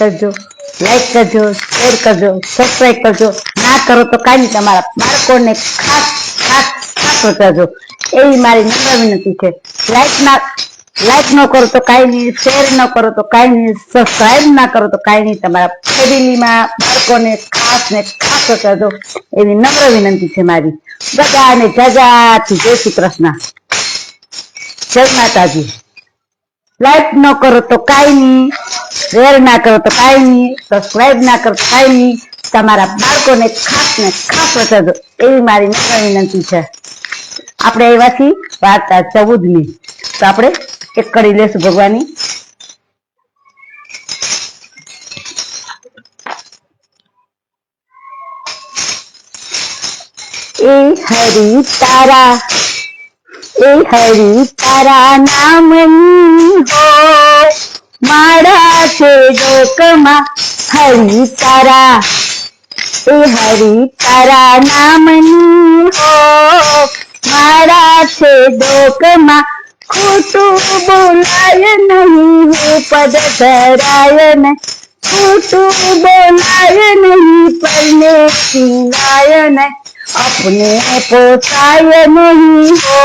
કરજો લાઈક કરજો શેર કરજો સબસ્ક્રાઈબ કરજો. ના કરો તો કાંઈ તમારા બાળકોને ખાસ ખાસ ખાસ બતાવજો એવી મારી નમ્ર વિનંતી છે. લાઈક ના લાઈક ન કરો તો કાંઈ નહીં શેર ન કરો તો કાંઈ નહીં સબસ્ક્રાઈબ ના કરો તો કાંઈ નહીં, તમારા ફેમિલીમાં બાળકોને ખાસ ને ખાસ બતાવજો એવી નમ્ર વિનંતી છે મારી. બધાને જજાથી જય શ્રી કૃષ્ણ. જય માતાજી. લાઈક ન કરો તો કાંઈ નહીં શેર ના કરો તો નહીં સબસ્ક્રાઈબ ના કરો તો નહીં. તમારા બાળકોને ખાસ ને ખાસ બતાવજો એવી મારી વિનંતી છે. આપણે એવાથી વાર્તા ચૌદમી. તો આપણે એક કરી લેશું ભગવાનની. એ હરી તારા, એ હરી તારા નામની હો મારા છે ડોકમાં હરી તારા એ હરી તારા નામની હો મારા છે ડોકમાં ખોટું બોલાય નહીં હું પદ ધરાય નહીં ખોટું બોલાય નહીં પરને સિવાય નહીં अपने પોસાય નહીં હો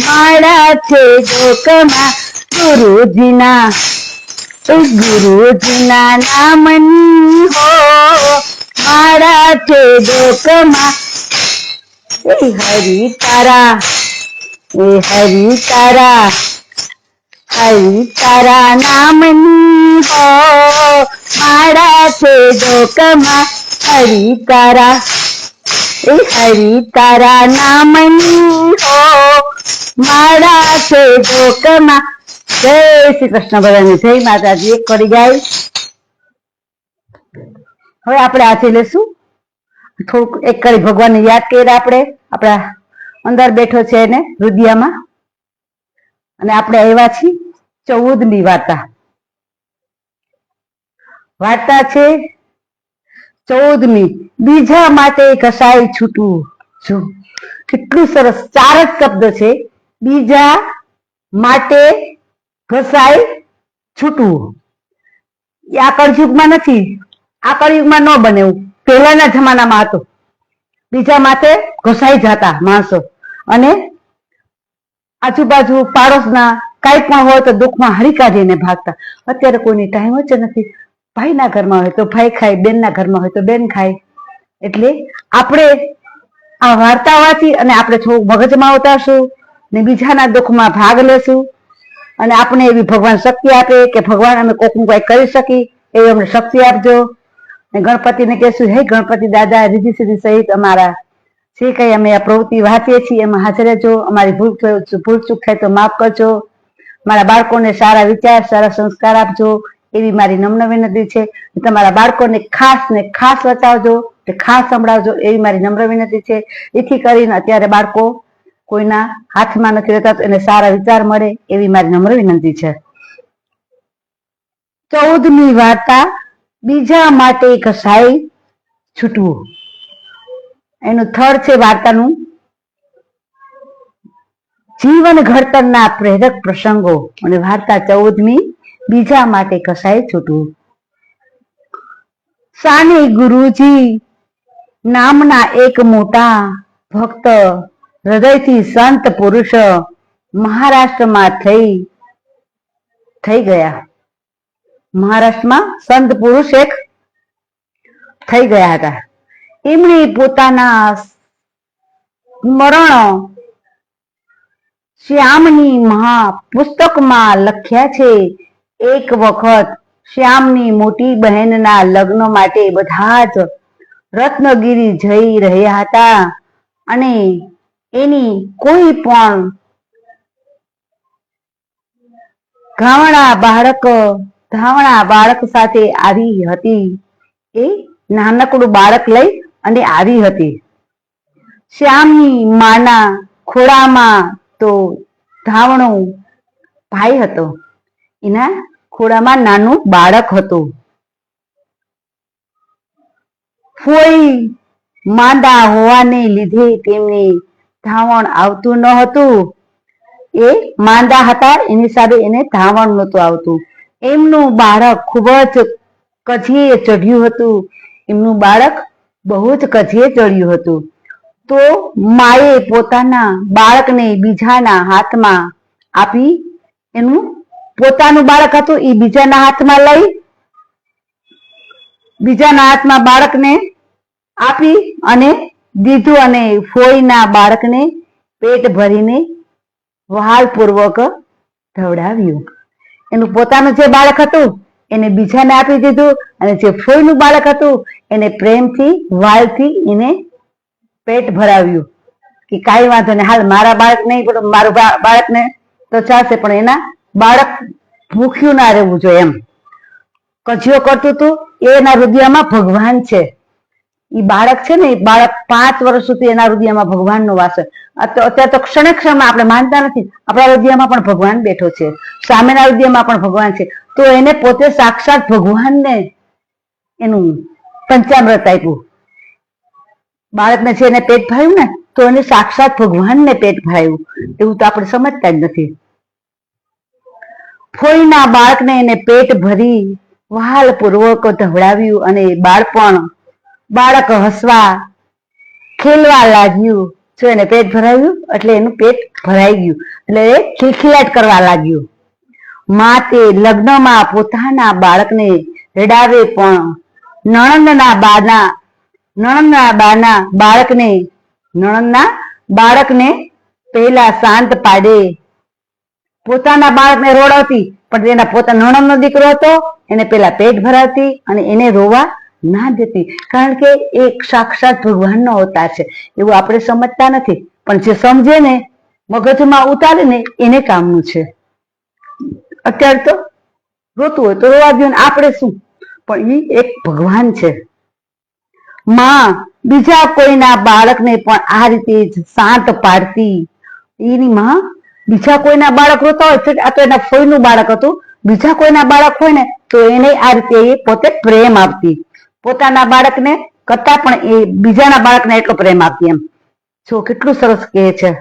મારા છે ડોકમાં ગુરુજીના એ ગુરુજીના નામની હો, મારા છે ડોકમાં એ હરી તારા, એ હરી તારા હરી તારા નામની હો, મારા છે ડોકમાં હરી તારા, એ હરી તારા નામની હો, મારા છે ડોકમાં જય શ્રી કૃષ્ણ બધાને જય માતાજી. એક કરી જાય હવે આપણે આજે લેશું. થોડુંક એક કરી ભગવાનને યાદ કરીએ આપણે. આપણા અંદર બેઠો છે એને રુદિયામાં. અને આપણે આવ્યા છીએ ચૌદમી વાર્તા. વાર્તા છે ચૌદમી. બીજા માટે કસાય છૂટું જો કેટલું સરસ. ચાર જ શબ્દ છે. બીજા માટે ઘસાય છૂટવું. એ આ કળયુગમાં નથી. આ કળયુગમાં ન બને એવું. પહેલાના જમાનામાં હતું. બીજા માટે ઘસાઈ જતા માણસો. અને આજુબાજુ પાડોશના કાંઈ પણ હોય તો દુઃખમાં હરી કાઢીને ભાગતા. અત્યારે કોઈની ટાઈમ જ નથી. ભાઈના ઘરમાં હોય તો ભાઈ ખાય, બેનના ઘરમાં હોય તો બેન ખાય. એટલે આપણે આ વાર્તા વાંચી અને આપણે થોડું મગજમાં ઉતારશું ને બીજાના દુઃખમાં ભાગ લેશું. અને આપણે એવી ભગવાન શક્તિ આપે કે ભગવાન અમે કોકનું કઈ કરી શકી એવી અમને શક્તિ આપજો. ને ગણપતિને કહેશું, હે ગણપતિ દાદા રીધિ સિદ્ધિ સહિત અમારા જે કઈ અમે આ પ્રવૃત્તિ વાંચીએ છીએ, એમાં હાજર રહેજો. અમારી ભૂલ ભૂલ ચૂક થાય તો માફ કરજો. મારા બાળકોને સારા વિચાર, સારા સંસ્કાર આપજો. એવી મારી નમ્ર વિનંતી છે. તમારા બાળકોને ખાસ ને ખાસ બતાવજો કે ખાસ સંભળાવજો, એવી મારી નમ્ર વિનંતી છે. એથી કરીને અત્યારે બાળકો કોઈના હાથમાં નથી રહેતા એને સારા વિચાર મળે એવી મારી નમ્ર વિનંતી છે. ચૌદમી વાર્તા, બીજા માટે ઘસાઈ છૂટવું. એનું થર્ડ છે વાર્તાનું. જીવન ઘડતરના પ્રેરક પ્રસંગો અને વાર્તા ચૌદમી, બીજા માટે કસાય છૂટવું. સાની ગુરુજી નામના એક મોટા ભક્ત હૃદયથી સંત પુરુષ મહારાષ્ટ્રમાં થઈ થઈ ગયા. મહારાષ્ટ્રમાં સંત પુરુષ એક થઈ ગયા હતા. એમણે પોતાના સ્મરણો શ્યામની મહા પુસ્તકમાં લખ્યા છે, એક વખત શ્યામની મોટી બહેનના લગ્ન માટે બધા જ રત્નગીરી જઈ રહ્યા હતા અને એની કોઈ પણ ગામડા બાળક, ધાવણા બાળક સાથે આવી હતી. એ નાનકડું બાળક લઈ અને આવી હતી. શ્યામની માના ખોળામાં તો ધાવણો ભાઈ હતો. એના ખોળામાં નાનું બાળક હતું. ફોઈ માંદા હોવાને લીધે તેમને ધાવણ આવતું ન હતું. એ માંદા હતા, એની સાથે એને ધાવણ નહોતું આવતું. એમનું બાળક ખૂબ જ કજીએ ચઢ્યું હતું. એમનું બાળક બહુ જ કજીએ ચડ્યું હતું. તો માએ પોતાના બાળકને બીજાના હાથમાં આપી, એનું પોતાનું બાળક હતું, એ બીજાના હાથમાં લઈ, બીજાના હાથમાં બાળકને આપી અને દીધું અને ફોઈના બાળકને પેટ ભરીને વહાલપૂર્વક ધવડાવ્યું. એનું પોતાનું જે બાળક હતું, એને બીજાને આપી દીધું અને જે ફોઈનું બાળક હતું, એને પ્રેમથી, વાલથી એને પેટ ભરાવ્યું. કે કાંઈ વાંધો નહીં, હાલ મારા બાળક નહીં, પણ મારું બાળકને તો ચાલશે, પણ એના બાળક ભૂખ્યું ના રહેવું જોઈએ એમ. કજિયો કરતું હતું એના હૃદયમાં ભગવાન છે. એ બાળક છે ને એ બાળક પાંચ વર્ષ સુધી એના હૃદયમાં ભગવાનનો વાસ અત્યારે તો ક્ષણે ક્ષણમાં આપણે માનતા નથી. આપણા હૃદયમાં પણ ભગવાન બેઠો છે. સામેના હૃદયમાં પણ ભગવાન છે. તો એને પોતે સાક્ષાત ભગવાનને એનું પંચામૃત આપ્યું. બાળકને છે એને પેટ ભરાયું ને, તો એને સાક્ષાત ભગવાનને પેટ ભરાયું. એવું તો આપણે સમજતા જ નથી. ફોઈના બાળકને એને પેટ ભરી વહાલ પૂર્વક ધવડાવ્યું અને બાળપણ બાળક હસવા, ખેલવા લાગ્યું. જો એને પેટ ભરાયું, એટલે એનું પેટ ભરાઈ ગયું. એટલે એ ખીખીલાટ કરવા લાગ્યું. માં લગ્નમાં પોતાના બાળકને રડાવે પણ નણંદના બાના નણંદના બાના બાળકને, નણંદના બાળકને પહેલા શાંત પાડે. પોતાના બાળકને રોડાવતી, પણ એના પોતા નણંદનો દીકરો હતો, એને પેલા પેટ ભરાવતી અને એને રોવા ના દેતી. કારણ કે એ સાક્ષાત ભગવાનનો અવતાર છે. એવું આપણે સમજતા નથી. પણ જે સમજે ને, મગજમાં ઉતારે ને, એને કામનું છે. અત્યારે તો રોતું હોય તો રોવા દો ને, આપણે શું? પણ એ એક ભગવાન છે. માં, બીજા કોઈના બાળકને પણ આ રીતે શાંત પાડતી. એની માં, બીજા કોઈના બાળક રોતા હોય આ તો એના ફોઈનું બાળક હતું. બીજા કોઈના બાળક હોય ને, તો એને આ રીતે પોતે પ્રેમ આપતી. પોતાના બાળકને, કરતા પણ એ બીજાના બાળકને એટલો પ્રેમ આપતી એમ. જો કેટલું સરસ કહે છે.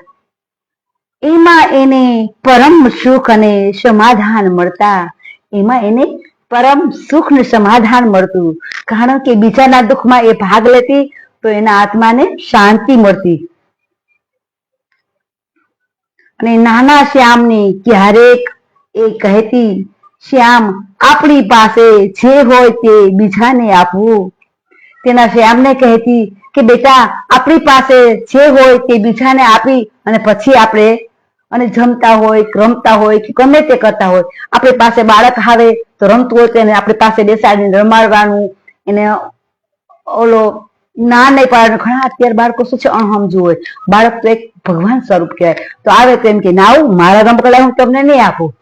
એમાં એને પરમ સુખ અને સમાધાન મળતા, એમાં એને પરમ સુખ ને સમાધાન મળતું. કારણ કે બીજાના દુઃખમાં એ ભાગ લેતી, તો એના આત્માને શાંતિ મળતી. અને નાના શ્યામની ક્યારેક એ કહેતી શ્યામ આપણી પાસે જે હોય તે બીજાને આપવું તેના શ્યામને કહેતી કે બેટા, આપણી પાસે જે હોય તે બીજાને આપી અને પછી આપણે અને જમતા હોય, રમતા હોય કે ગમે તે કરતા હોય. આપણી પાસે બાળક આવે તો રમતું હોય તેને આપણી પાસે બેસાડીને રમાડવાનું. એને ઓલો ના નહીં પાડવાનું ઘણા અત્યારે બાળકો શું છે, અણહમજુ હોય. બાળક તો એક ભગવાન સ્વરૂપ કહેવાય. તો આવે તેમ કે, ના મારા રમકડા હું તમને નહીં આપું.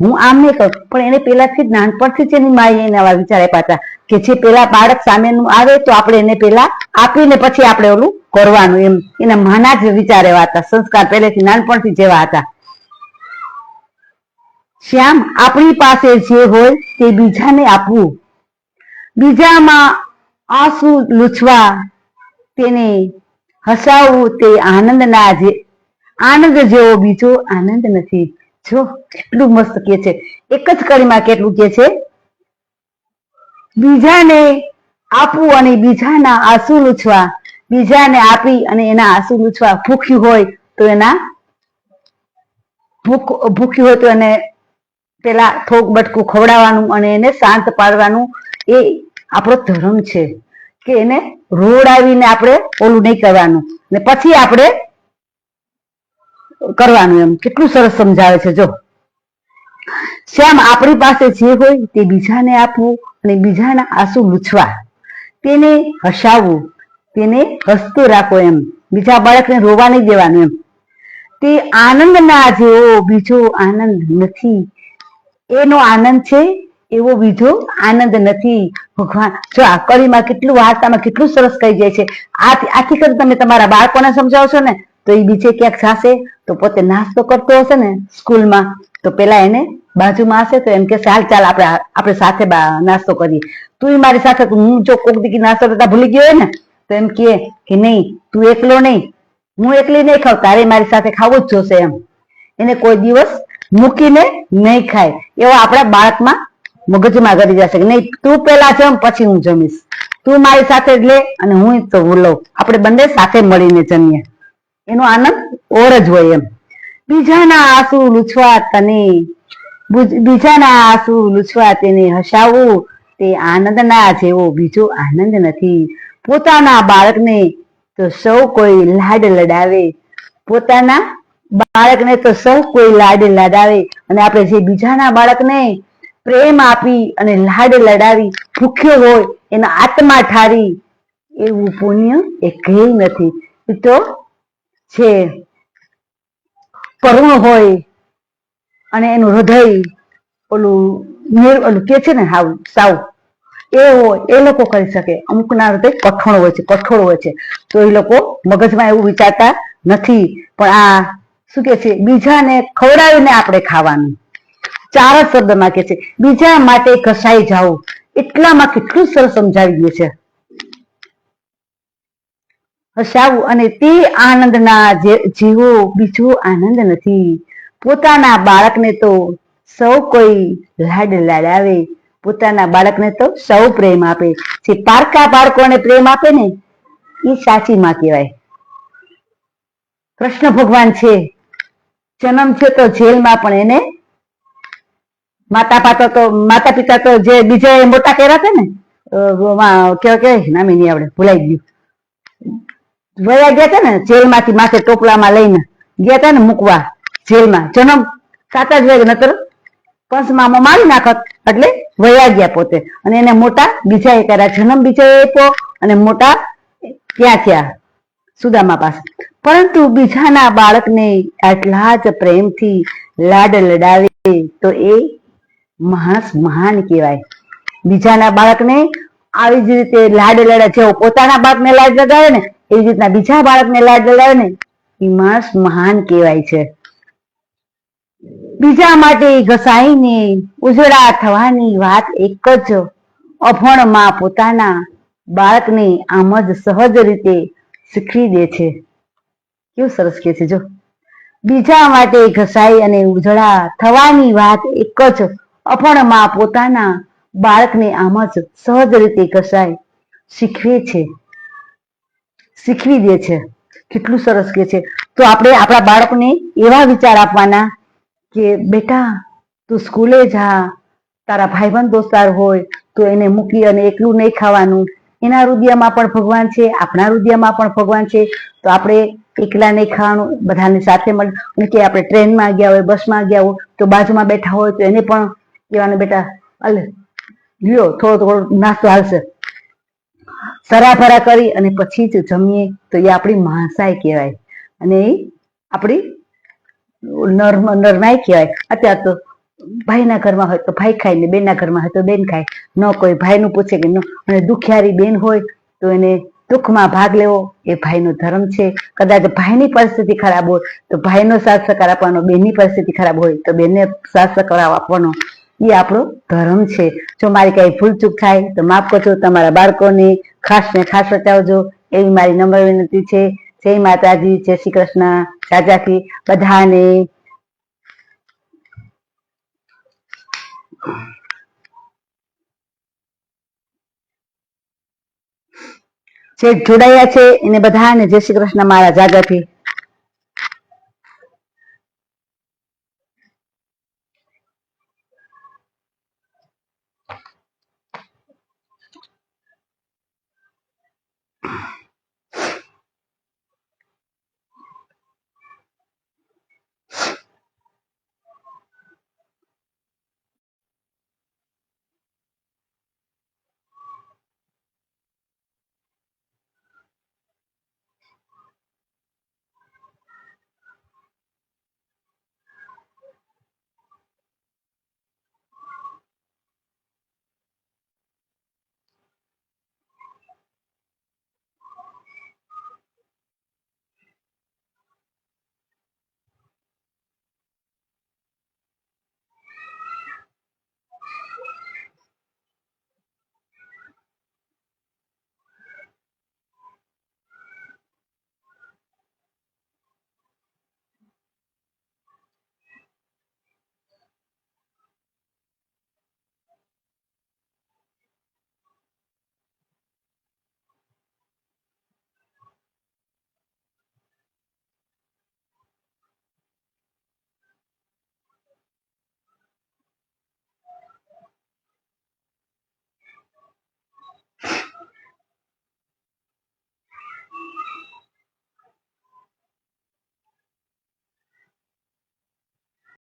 હું આમ નહીં કહું, પણ એને પેલાથી જ નાનપણથી જ એની માએ એને આવા વિચાર આપ્યા કે જે પેલા બાળક સામેનું આવે તો આપણે એને પેલા આપીને પછી આપણે ઓલું કરવાનું એમ. એના માના જ વિચાર એવા હતા, સંસ્કાર પહેલેથી નાનપણથી જેવા હતા. શ્યામ, આપણી પાસે જે હોય તે બીજાને આપવું. બીજામાં આંસુ લૂછવા, તેને હસાવવું તે આનંદના જે, આનંદ જેવો બીજો આનંદ નથી. જો, કેટલું મસ્ત કે છે. એક જ કડીમાં કેટલું કે છે? બીજાને આપવું અને બીજાના આંસુ લૂછવા. બીજાને આપી અને એના આંસુ લૂછવા. ભૂખ્યું હોય તો એના ભૂખ, ભૂખ્યું હોય તો એને પેલા થોક બટકું ખવડાવવાનું અને એને શાંત પાડવાનું. એ આપણો ધર્મ છે કે એને રોડાવીને આપણે ઓલું નહીં કરવાનું. ને પછી આપણે કરવાનું એમ. કેટલું સરસ સમજાવે છે, જો. શ્યામ આપણી પાસે જે હોય તે બીજાને આપવું અને બીજાના આંસુ લૂછવા. તેને હસાવવું, તેને હસતું રાખો એમ. બીજા બાળકને રોવા નહીં દેવાનું એમ. તે આનંદ ના જેવો, બીજો આનંદ નથી. એનો આનંદ છે, એવો બીજો આનંદ નથી. ભગવાન, જો આ કળીમાં કેટલું વાર્તામાં કેટલું સરસ કહી જાય છે. આથી આથી કરી તમે તમારા બાળકોને સમજાવશો ને તો એ બીજે ક્યાંક જાશે, તો પોતે નાસ્તો કરતો હશે ને સ્કૂલમાં, તો પેલા એને બાજુમાં હશે તો એમ કે હાલ ચાલ આપણે આપણે સાથે નાસ્તો કરીએ. તું મારી સાથે હું જો કોક દીકી નાસ્તો કરતા ભૂલી ગયો ને, તો એમ કે નહીં, તું એકલો નહીં, હું એકલી નહીં ખાવ તારે મારી સાથે ખાવું જ જોશે એમ. એને કોઈ દિવસ મૂકીને નહીં ખાય. એવો આપણા બાળકમાં મગજમાં કરી જશે કે નહીં, તું પેલા જમ, પછી હું જમીશ. તું મારી સાથે જ લે અને હું તો હું લઉં આપણે બંને સાથે મળીને જમીએ. એનો આનંદ ઓર જ હોય એમ. બીજાના આંસુ લૂછવા તને બીજાના આંસુ લૂછવા તેને હસાવવું તે આનંદના જેવો બીજો આનંદ નથી. પોતાના બાળકને તો સૌ કોઈ લાડ લડાવે. પોતાના બાળકને તો સૌ કોઈ લાડ લડાવે. અને આપણે જે બીજાના બાળકને પ્રેમ આપી અને લાડ લડાવી, ભૂખ્યો હોય, એના આત્મા ઠારી, એવું પુણ્ય એ કઈ નથી. તો છે. કરુણ હોય અને એનું હૃદય ઓલું ઓલું કે છે ને હાવ, સાવ, એ હોય, એ લોકો કરી શકે. અમુક ના હૃદય કઠોળ હોય છે, કઠોળ હોય છે. તો એ લોકો મગજમાં એવું વિચારતા નથી. પણ આ શું કે છે? બીજાને ખવડાવીને આપણે ખાવાનું. ચાર શબ્દમાં કે છે, બીજા માટે ઘસાઈ જાવ એટલામાં કેટલું સરસ સમજાવી દે છે. હસાવું અને તે આનંદના જેવો બીજો આનંદ નથી. પોતાના બાળકને તો સૌ કોઈ લાડ લાડાવે. પોતાના બાળકને તો સૌ પ્રેમ આપે. જે પારકા બાળકોને પ્રેમ આપે ને, એ સાચી માં કહેવાય. કૃષ્ણ ભગવાન છે. જન્મ છે તો જેલમાં પણ એને માતા પાતા તો માતા પિતા તો જે બીજા મોટા કર્યા હતા ને કેવા કે નામે નહીં આવડે, ભૂલાઈ ગયું. વયા ગયા હતા ને જેલમાંથી માથે ટોપલામાં લઈને, ગયા હતા ને મૂકવા જેલમાં. જન્મ સાતા જ વાગે નતર પંચમામાં મારી નાખત, એટલે વયા ગયા પોતે. અને એને મોટા બીજા એ કર્યા, જન્મ બીજા આપ્યો અને મોટા ક્યાં થયા સુદામા પાસે. પરંતુ બીજાના બાળકને આટલા જ પ્રેમથી લાડ લડાવે તો એ માણસ મહાન કહેવાય. બીજાના બાળકને આવી જ રીતે લાડ લડા જેવો પોતાના બાળકને લાડ લડાવે ને, એવી રીતના બીજા બાળકને લાડ લડાવે ને, એ માણસ મહાન કહેવાય છે. બીજા માટે ઘસાઈને, ઉજળા થવાની વાત એક જ. અભણમાં પોતાના બાળકને આમ જ સહજ રીતે શીખવી દે છે. કેવું સરસ કે છે, જો. બીજા માટે ઘસાઈ અને ઉજળા થવાની વાત એક જ. અપણમાં પોતાના બાળકને આમ જ સહજ રીતે ઘસાય શીખવે છે. શીખવી દે છે. કેટલું સરસ કે છે. તો આપણે આપણા બાળકને એવા વિચાર આપવાના કે, બેટા, તું સ્કૂલે જા. તારા ભાઈબંધ દોસ્તાર હોય, તો એને મૂકી અને એકલું નહીં ખાવાનું. એના હૃદયમાં પણ ભગવાન છે, આપણા હૃદયમાં પણ ભગવાન છે. તો આપણે એકલા નહીં ખાવાનું, બધાને સાથે મળી. કે આપણે ટ્રેનમાં ગયા હોય, બસમાં ગયા હોય, તો બાજુમાં બેઠા હોય, તો એને પણ કહેવાનું, બેટા અલે લ્યો, થોડો થોડો નાસ્તો હાલશે સરાફરા કરી અને પછી જ જમીએ તો એ આપણી મહાસાય કહેવાય. અને એ આપણી નર્મ નરમાઈ કહેવાય. અત્યારે તો ભાઈના ઘરમાં હોય તો ભાઈ ખાય ને બેનના ઘરમાં હોય તો બેન ખાય. ન કોઈ ભાઈનું પૂછે કે ન, અને દુખિયારી બેન હોય તો એને દુઃખમાં ભાગ લેવો એ ભાઈનો ધર્મ છે. કદાચ ભાઈની પરિસ્થિતિ ખરાબ હોય તો ભાઈનો સાથ સહકાર આપવાનો, બેનની પરિસ્થિતિ ખરાબ હોય તો બેનને સાથ સહકાર આપવાનો. એ આપણો ધર્મ છે. જો મારી કઈ ભૂલ ચૂક થાય, તો માફ કરજો. તમારા બાળકોને ખાસ ને ખાસ બચાવજો એવી મારી નમ્ર વિનંતી છે. જય માતાજી, જય શ્રી કૃષ્ણ. રાજાથી બધાને. જે જોડાયા છે એને બધાને જય શ્રી કૃષ્ણ. મારા જાગરથી